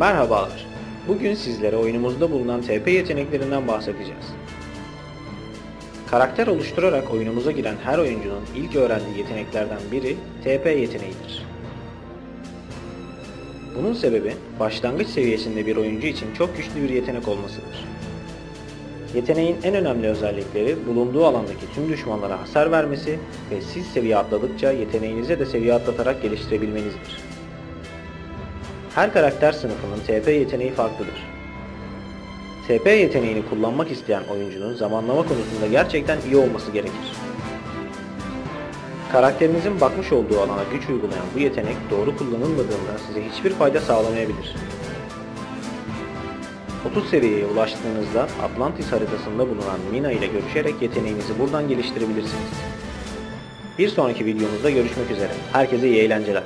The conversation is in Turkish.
Merhabalar. Bugün sizlere oyunumuzda bulunan TP yeteneklerinden bahsedeceğiz. Karakter oluşturarak oyunumuza giren her oyuncunun ilk öğrendiği yeteneklerden biri TP yeteneğidir. Bunun sebebi başlangıç seviyesinde bir oyuncu için çok güçlü bir yetenek olmasıdır. Yeteneğin en önemli özellikleri bulunduğu alandaki tüm düşmanlara hasar vermesi ve siz seviye atladıkça yeteneğinize de seviye atlatarak geliştirebilmenizdir. Her karakter sınıfının TP yeteneği farklıdır. TP yeteneğini kullanmak isteyen oyuncunun zamanlama konusunda gerçekten iyi olması gerekir. Karakterinizin bakmış olduğu alana güç uygulayan bu yetenek doğru kullanılmadığında size hiçbir fayda sağlamayabilir. 30 seviyeye ulaştığınızda Atlantis haritasında bulunan Mina ile görüşerek yeteneğinizi buradan geliştirebilirsiniz. Bir sonraki videomuzda görüşmek üzere. Herkese iyi eğlenceler.